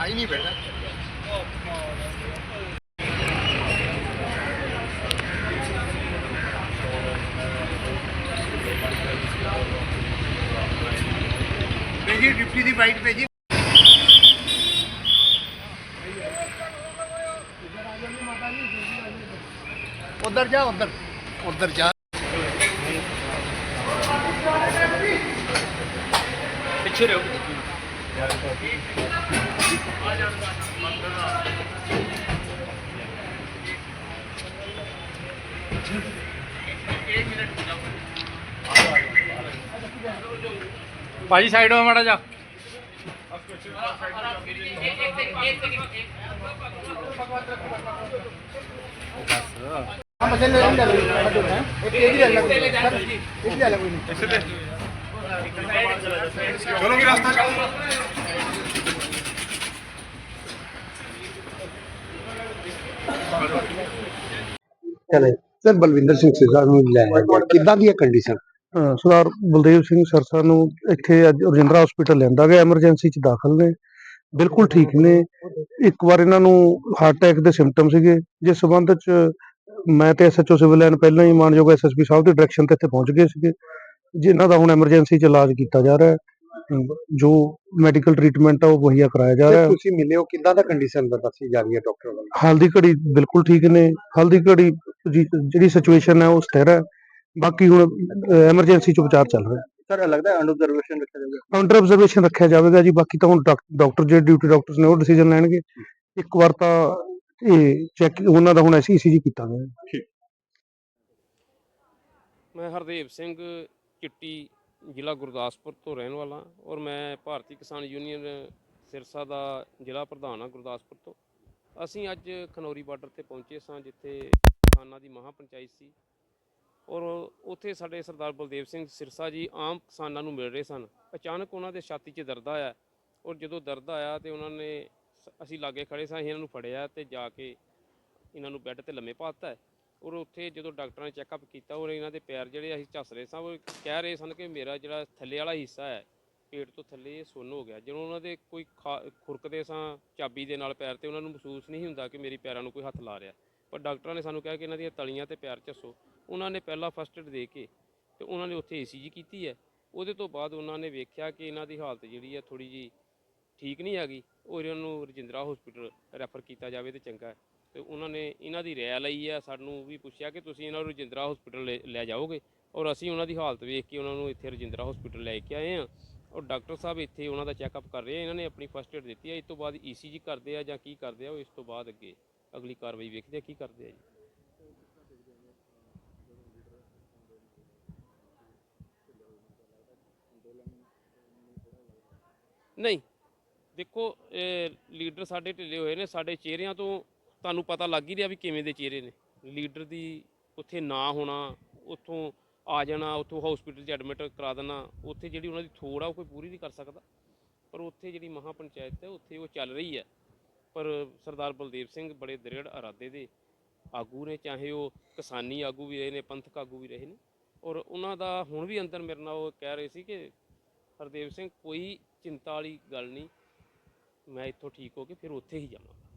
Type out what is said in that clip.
आई नहीं बेटा भेजिए डिप्टी दी बाइट भेजिए उधर जा उधर। उधर जा। पीछे रहो। ਭਾਜੀ ਸਾਈਡ ਹੋ ਮਾੜਾ ਜਾ हम मशीन ले लेंगे एक एक ही अलग सर एक ही अलग नहीं ਚਲੋ ਵੀ ਰਸਤਾ ਚਲੇ। ਸਰ ਬਲਵਿੰਦਰ ਸਿੰਘ ਸਿਰਸਾ ਨੂੰ ਲੈ ਗਿਆ। ਕਿੱਦਾਂ ਦੀ ਹੈ ਕੰਡੀਸ਼ਨ ਸਰਦਾਰ ਬਲਦੇਵ ਸਿੰਘ ਸਰਸਾ ਨੂੰ ਇੱਥੇ ਅੱਜ ਰਜਿੰਦਰਾ ਹਸਪੀਟਲ ਲੈਂਦਾ ਗਿਆ ਐਮਰਜੈਂਸੀ ਚ ਦਾਖਲ ਨੇ। ਬਿਲਕੁਲ ਠੀਕ ਨੇ। ਇੱਕ ਵਾਰ ਇਹਨਾਂ ਨੂੰ ਹਾਰਟ ਅਟੈਕ ਦੇ ਸਿੰਪਟਮ ਸੀਗੇ। ਜਿਸ ਸਬੰਧ ਚ ਮੈਂ ਤੇ ਐਸਐਚਓ ਸਿਵਲ ਲਾਈਨ ਪਹਿਲਾਂ ਹੀ ਮਾਨਯੋਗ ਐਸਐਸਪੀ ਸਾਹਿਬ ਦੀ ਡਾਇਰੈਕਸ਼ਨ ਤੇ ਇੱਥੇ ਪਹੁੰਚ ਗਏ ਸੀਗੇ। ਜਿਨ੍ਹਾਂ ਦਾ ਹੁਣ ਐਮਰਜੈਂਸੀ ਚ ਇਲਾਜ ਕੀਤਾ ਜਾ ਰਿਹਾ ਜੋ ਮੈਡੀਕਲ ਟ੍ਰੀਟਮੈਂਟ ਆ ਉਹ ਵਹੀਆ ਕਰਾਇਆ ਜਾ ਰਿਹਾ ਹੈ। ਤੁਸੀਂ ਮਿਲੇ ਹੋ ਦਾ ਕੰਡੀਸ਼ਨ ਦਾ ਦੱਸੀ ਜਾ ਰਹੀ ਹੈ ਡਾਕਟਰ ਵੱਲੋਂ? ਹਲਦੀ ਘੜੀ ਬਿਲਕੁਲ ਠੀਕ ਨੇ। ਹਲਦੀ ਘੜੀ ਜਿਹੜੀ ਸਿਚੁਏਸ਼ਨ ਹੈ ਉਹ ਸਥਿਰ ਹੈ। ਬਾਕੀ ਹੁਣ ਐਮਰਜੈਂਸੀ ਚ ਉਪਚਾਰ ਚੱਲ ਰਿਹਾ। ਸਰ ਲੱਗਦਾ ਹੈ ਅਨਆਬਜ਼ਰਵੇਸ਼ਨ ਰੱਖਿਆ ਜਾਊਗਾ ਅੰਡਰ ਆਬਜ਼ਰਵੇਸ਼ਨ ਰੱਖਿਆ ਜਾਵੇਗਾ ਜੀ। ਬਾਕੀ ਤਾਂ ਹੁਣ ਡਾਕਟਰ ਜਿਹੜੇ ਡਿਊਟੀ ਡਾਕਟਰਸ ਨੇ ਉਹ ਡਿਸੀਜਨ ਲੈਣਗੇ। ਇੱਕ ਵਾਰ ਤਾਂ ਇਹ ਚੈੱਕ ਉਹਨਾਂ ਦਾ ਹੁਣ ਅਸੀਂ ਈਸੀਜੀ ਕੀਤਾ ਗਿਆ ਮੈਂ ਹਰਦੇਵ ਸਿੰਘ ਚਿੱਟੀ ਜ਼ਿਲ੍ਹਾ ਗੁਰਦਾਸਪੁਰ ਤੋਂ ਰਹਿਣ ਵਾਲਾ ਔਰ ਮੈਂ ਭਾਰਤੀ ਕਿਸਾਨ ਯੂਨੀਅਨ ਸਿਰਸਾ ਦਾ ਜ਼ਿਲ੍ਹਾ ਪ੍ਰਧਾਨ ਹਾਂ ਗੁਰਦਾਸਪੁਰ ਤੋਂ। ਅਸੀਂ ਅੱਜ ਖਨੌਰੀ ਬਾਰਡਰ ਤੇ ਪਹੁੰਚੇ ਸਾਂ ਜਿੱਥੇ ਕਿਸਾਨਾਂ ਦੀ ਮਹਾ ਪੰਚਾਇਤ ਸੀ। ਔਰ ਉੱਥੇ ਸਾਡੇ ਸਰਦਾਰ ਬਲਦੇਵ ਸਿੰਘ ਸਿਰਸਾ ਜੀ ਆਮ ਕਿਸਾਨਾਂ ਨੂੰ ਮਿਲ ਰਹੇ ਸਨ। ਅਚਾਨਕ ਉਹਨਾਂ ਦੇ ਛਾਤੀ 'ਚ ਦਰਦ ਆਇਆ ਔਰ ਜਦੋਂ ਦਰਦ ਆਇਆ ਤੇ ਉਹਨਾਂ ਨੇ ਸ- ਅਸੀਂ ਲਾਗੇ ਖੜੇ ਸਾਂ, ਅਸੀਂ ਇਹਨਾਂ ਨੂੰ ਫੜਿਆ ਤੇ ਜਾ ਕੇ ਇਹਨਾਂ ਨੂੰ ਬੈੱਡ ਤੇ ਲੰਮੇ ਪਾਤਾ ਔਰ ਉੱਥੇ ਜਦੋਂ ਡਾਕਟਰਾਂ ਨੇ ਚੈੱਕਅਪ ਕੀਤਾ, ਔਰ ਇਹਨਾਂ ਦੇ ਪੈਰ ਜਿਹੜੇ ਅਸੀਂ ਝੱਸ ਰਹੇ ਸਾਂ, ਉਹ ਕਹਿ ਰਹੇ ਸਨ ਕਿ ਮੇਰਾ ਜਿਹੜਾ ਥੱਲੇ ਵਾਲਾ ਹਿੱਸਾ ਹੈ, ਪੇਟ ਤੋਂ ਥੱਲੇ ਇਹ ਸੁੰਨ ਹੋ ਗਿਆ। ਜਦੋਂ ਉਹਨਾਂ ਦੇ ਕੋਈ ਖਾ- ਖੁਰਕਦੇ ਸਾਂ ਚਾਬੀ ਦੇ ਨਾਲ ਪੈਰ ਤੇ, ਉਹਨਾਂ ਨੂੰ ਮਹਿਸੂਸ ਨਹੀਂ ਹੁੰਦਾ ਕਿ ਮੇਰੀ ਪੈਰਾਂ ਨੂੰ ਕੋਈ ਹੱਥ ਲਾ ਰਿਹਾ। ਪਰ ਡਾਕਟਰਾਂ ਨੇ ਸਾਨੂੰ ਕਿਹਾ ਕਿ ਇਹਨਾਂ ਦੀਆਂ ਤਲੀਆਂ ਤੇ ਪੈਰ ਝੱਸੋ ਉਹਨਾਂ ਨੇ ਪਹਿਲਾਂ ਫਸਟ ਏਡ ਦੇ ਕੇ ਤੇ ਉਹਨਾਂ ਨੇ ਉੱਥੇ ਏਸੀਜੀ ਕੀਤੀ ਹੈ। ਉਹਦੇ ਤੋਂ ਬਾਅਦ ਉਹਨਾਂ ਨੇ ਵੇਖਿਆ ਕਿ ਇਹਨਾਂ ਦੀ ਹਾਲਤ ਜਿਹੜੀ ਹੈ ਥੋੜੀ ਜੀ ਠੀਕ ਨਹੀਂ ਹੈਗੀ। ਔਰ ਇਹਨਾਂ ਨੂੰ ਰਜਿੰਦਰਾ ਹਸਪੀਟਲ ਰੈਫਰ ਕੀਤਾ ਜਾਵੇ ਤੇ ਚੰਗਾ ਹੈ। ਤੇ ਉਹਨਾਂ ਨੇ ਇਹਨਾਂ ਦੀ ਰਾਇ ਲਈ ਹੈ। ਸਾਨੂੰ ਵੀ ਪੁੱਛਿਆ ਕਿ ਤੁਸੀਂ ਇਹਨਾਂ ਨੂੰ ਰਜਿੰਦਰਾ ਹਸਪੀਟਲ ਲੈ ਜਾਓਗੇ? ਔਰ ਅਸੀਂ ਉਹਨਾਂ ਦੀ ਹਾਲਤ ਵੇਖ ਕੇ ਉਹਨਾਂ ਨੂੰ ਇੱਥੇ ਰਜਿੰਦਰਾ ਹਸਪੀਟਲ ਲੈ ਕੇ ਆਏ ਹਾਂ। ਔਰ ਡਾਕਟਰ ਸਾਹਿਬ ਇੱਥੇ ਉਹਨਾਂ ਦਾ ਚੈੱਕਅਪ ਕਰ ਰਹੇ ਆ। ਇਹਨਾਂ ਨੇ ਆਪਣੀ ਫਸਟ ਏਡ ਦਿੱਤੀ ਹੈ। ਇਸ ਤੋਂ ਬਾਅਦ ਈਸੀਜੀ ਕਰਦੇ ਆ ਜਾਂ ਕੀ ਕਰਦੇ ਆ, ਉਹ ਇਸ ਤੋਂ ਬਾਅਦ ਅੱਗੇ ਅਗਲੀ ਕਾਰਵਾਈ ਵੇਖਦੇ ਆ, ਕੀ ਕਰਦੇ ਆ ਜੀ। ਨਹੀਂ, ਦੇਖੋ, ਇਹ ਲੀਡਰ ਸਾਡੇ ਢਿੱਲੇ ਹੋਏ ਨੇ, ਸਾਡੇ ਚਿਹਰਿਆਂ ਤੋਂ ਤੁਹਾਨੂੰ ਪਤਾ ਲੱਗ ਹੀ ਰਿਹਾ ਵੀ ਕਿਵੇਂ ਦੇ ਚਿਹਰੇ ਨੇ। ਲੀਡਰ ਦੀ ਉੱਥੇ ਨਾ ਹੋਣਾ, ਉੱਥੋਂ ਆ ਜਾਣਾ, ਉੱਥੋਂ ਹਸਪੀਟਲ 'ਚ ਐਡਮਿਟ ਕਰਾ ਦੇਣਾ, ਉੱਥੇ ਜਿਹੜੀ ਉਹਨਾਂ ਦੀ ਥੋੜ ਆ, ਉਹ ਕੋਈ ਪੂਰੀ ਨਹੀਂ ਕਰ ਸਕਦਾ। ਪਰ ਉੱਥੇ ਜਿਹੜੀ ਮਹਾ ਪੰਚਾਇਤ ਹੈ, ਉੱਥੇ ਉਹ ਚੱਲ ਰਹੀ ਹੈ। ਪਰ ਸਰਦਾਰ ਬਲਦੇਵ ਸਿੰਘ ਬੜੇ ਦ੍ਰਿੜ ਇਰਾਦੇ ਦੇ ਆਗੂ ਨੇ, ਚਾਹੇ ਉਹ ਕਿਸਾਨੀ ਆਗੂ ਵੀ ਰਹੇ ਨੇ, ਪੰਥਕ ਆਗੂ ਵੀ ਰਹੇ ਨੇ। ਔਰ ਉਹਨਾਂ ਦਾ ਹੁਣ ਵੀ ਅੰਦਰ ਮੇਰੇ ਨਾਲ ਉਹ ਕਹਿ ਰਹੇ ਸੀ ਕਿ ਹਰਦੇਵ ਸਿੰਘ, ਕੋਈ ਚਿੰਤਾ ਵਾਲੀ ਗੱਲ ਨਹੀਂ, ਮੈਂ ਇੱਥੋਂ ਠੀਕ ਹੋ ਕੇ ਫਿਰ ਉੱਥੇ ਹੀ ਜਾਵਾਂਗਾ।